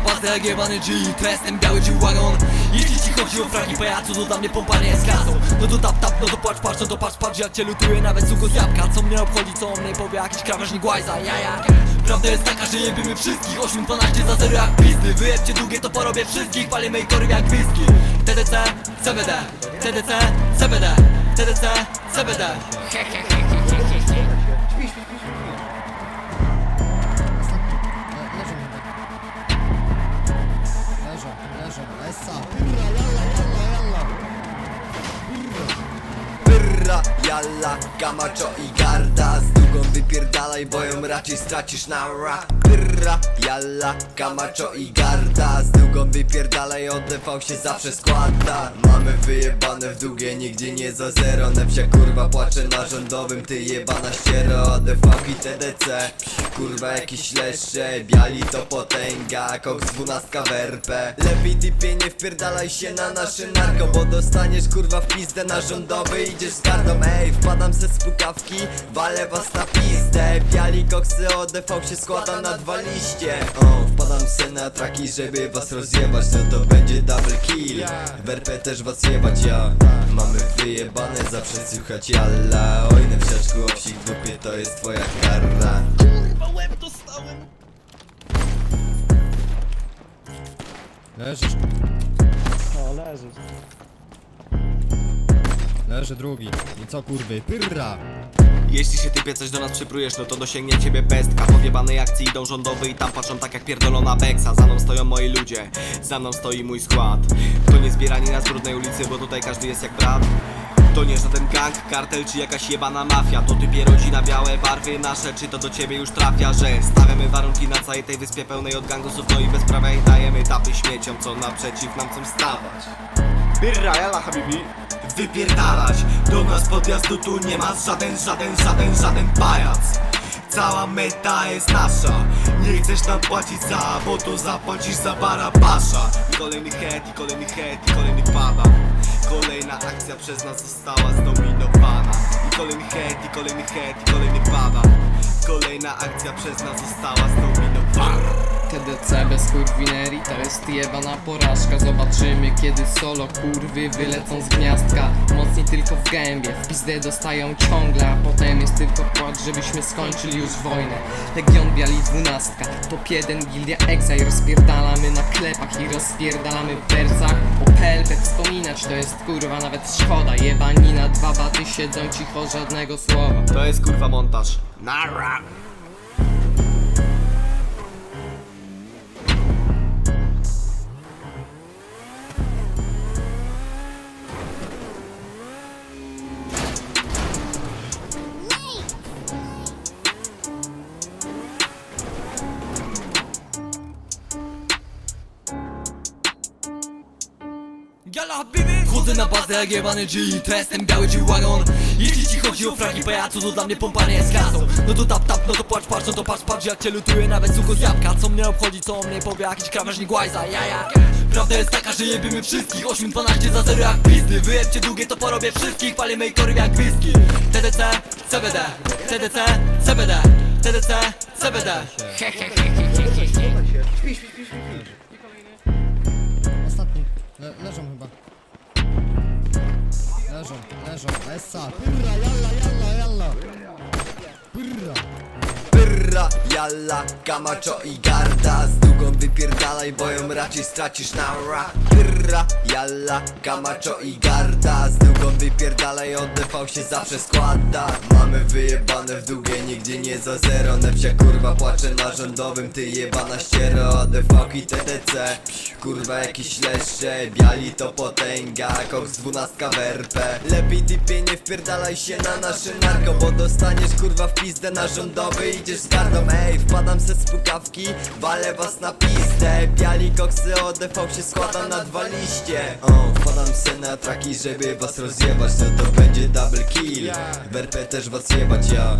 bazę jak jebany G To jestem biały G-Wagon Jeśli ci chodzi o fraki pajacu to dla mnie pompa nie jest kasą No to tap tap, no to płacz patrz, no to patrz patrz Jak cię lutuję nawet suko z jabłka. Co mnie obchodzi, co o mnie powie jakiś krawężnik łajza Jaja Prawda jest taka, że jebiemy wszystkich 8-12 za zero jak pizdy. Wyjebcie długie to porobię wszystkich Palimy i kory jak whisky. TDC, CBD TDC, CBD TDC, CBD Leżą, essa. Pyrra, jalla, jalla, jalla. Pyrra, jalla, kamacho i garda Z długą wypierdalaj, bo ją raczej stracisz na rap. Pyrra, jalla, kamacho i garda. Z długą wypierdalaj, ODV się zawsze składa. Mamy wyjebane w długie, nigdzie nie za zero. Nepsia kurwa płacze na rządowym, ty jebana ściero. ODV i TDC Kurwa jakieś leszcze, biali to potęga. Koks dwunastka w RP Lepiej typie nie wpierdalaj się na nasze narko Bo dostaniesz kurwa w pizdę na rządowy. Idziesz z gardą, ej wpadam se z pukawki Walę was na pizdę Biali koksy ODV się składa na dwa liście O, wpadam se na traki, żeby was rozjebać No to będzie double kill W RP też was jebać ja Mamy wyjebane, zawsze słuchać jalla Oj, nepsiaczku, owsik w dupie to jest twoja kara Leżysz. O, leży. Leży drugi. I co kurwy? Pyrra! Jeśli się typie coś do nas przyprujesz, no to dosięgnie ciebie pestka. Po wjebanej akcji idą rządowy i tam patrzą tak jak pierdolona beksa. Za mną stoją moi ludzie, za mną stoi mój skład. To nie zbierani na brudnej ulicy, bo tutaj każdy jest jak brat. To nie żaden gang, kartel czy jakaś jebana mafia. To typie rodzina, białe barwy nasze Czy to do ciebie już trafia, że stawiamy warunki na całej tej wyspie pełnej od gangusów No i bezprawia i dajemy tapy śmieciom, co naprzeciw nam chcą stawać Birra, jala habibi Wypierdalać, do nas podjazdu tu nie ma żaden, żaden, żaden, żaden pajac. Cała meta jest nasza. Nie chcesz nam płacić za, bo to zapłacisz za barabasza. I kolejny head, i kolejny head, i kolejny pada. Kolejna akcja przez nas została zdominowana. I kolejny head, i kolejny head, i kolejny pada Kolejna akcja przez nas została zdominowana. TDC bez kurwinerii to jest jebana porażka. Zobaczymy kiedy solo kurwy wylecą z gniazdka. Mocni tylko w gębie, w pizdę dostają ciągle A potem jest tylko płacz, żebyśmy skończyli już wojnę. Legion Biali dwunastka, top 1 Gildia Exa I rozpierdalamy na klepach i rozpierdalamy w wersach O PLP wspominać to jest kurwa nawet szkoda. Jebanina, dwa baty siedzą cicho, żadnego słowa. To jest kurwa montaż. Nara Jalla Chodzę na bazę jak jebany G To jestem biały G-Wagon Jeśli ci chodzi o fraki pajacu to dla mnie pompa nie jest kasą. No to tap tap, no to płacz patrz, no to patrz patrz Jak cię lutuję nawet suko z jabłka Co mnie obchodzi, co o mnie powie jakiś krawężnik łajza Jaja Prawda jest taka, że jebiemy wszystkich. 8-12 za zero jak pizdy. Wyjebcie długie to porobię wszystkich. Palimy i kory jak whisky. TDC, CBD TDC, CBD TDC, CBD Ostatni. Le leżą chyba. Leżą, leżą, essa. Pyrra, jalla, jalla, jalla. Pyrra. Pyrra, jalla, kamacho i garda wypierdalaj, bo ją raczej stracisz na rap Pyrra, jalla, kamacho i garda. Z długą wypierdalaj, ODV się zawsze składa. Mamy wyjebane w długie, nigdzie nie za zero. Nepsia kurwa płacze na rządowym, ty jebana ściero. ODV i TDC Kurwa jakieś leszcze, biali to potęga Koks dwunastka w RP Lepiej typie nie wpierdalaj się na nasze narko Bo dostaniesz kurwa w pizdę na rządowy. Idziesz z gardą, ej wpadam se z pukawki Walę was na pizdę Biali koksy ODV się składa na dwa liście. O, wpadam se na traki, żeby was rozjebać No to będzie double kill. W RP też was jebać ja